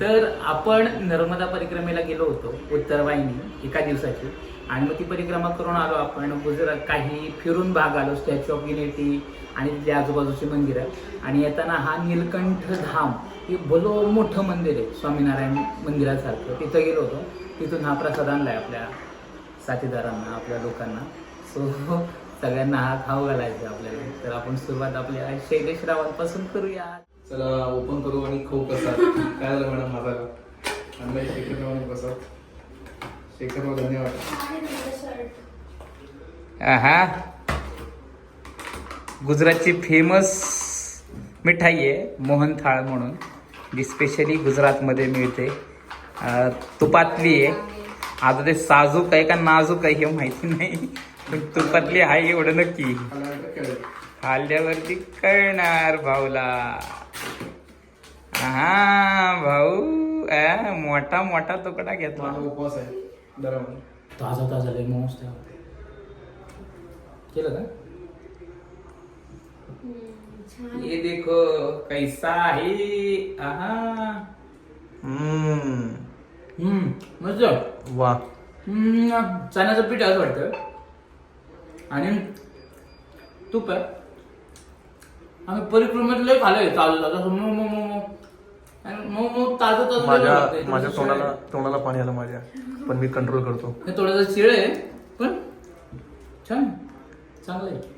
तर आपण नर्मदा परिक्रमेला गेलो होतो उत्तरवाहिनी एका दिवसाची. आणि मग ती परिक्रमा करून आलो आपण गुजरात काही फिरून भाग आलो स्टॅच्यू ऑफ युनिटी आणि तिथे आजूबाजूची मंदिरं. आणि येताना हा नीलकंठ धाम हे भलो मोठं मंदिर आहे स्वामीनारायण मंदिरासारखं. तिथं गेलो होतो. तिथून हा प्रसाद आणलाय आपल्या साथीदारांना आपल्या लोकांना. सो सगळ्यांना हा खाऊ घालायचा आपल्याला. तर आपण सुरुवात आपल्या शैलेश रावांपासून करूया. चला ओपन करू आणि खाऊ कसा काय झालं मॅडम माझा आणलाय शेखर म्हणून कसा शेखर धन्यवाद. हा गुजरातची फेमस मिठाई आहे मोहनथाळ म्हणून. जी स्पेशली गुजरातमध्ये मिळते. तुपातली आहे. आता ते साजूक आहे का नाजूक आहे हे माहिती नाही. पण तुपातली आहे एवढं नक्की. खाल्ल्यावरती कळणार भाऊला. हा भाऊ. मोठा मोठा तुकडा घेतला. माझा उपवास आहे. म्हणून ताजा ताजा लय मस्त केलं का? ये देखो कैसा है आहा. हम्म. हम्म मस्त. वा. हम्म, चण्याचं पीठ असं वाटतं. आणि तूप आहे. आम्ही परिक्रमेत लय खाल्लंय ताजं ताजं मऊ मऊ ताजं ताजं माझ्या लागतंय. माझ्या थोडंसं तोंडाला तोंडाला पाणी आलं माझ्या. पण मी कंट्रोल करतो. हे थोडंसं शिळ आहे पण छान. चांगलं आहे.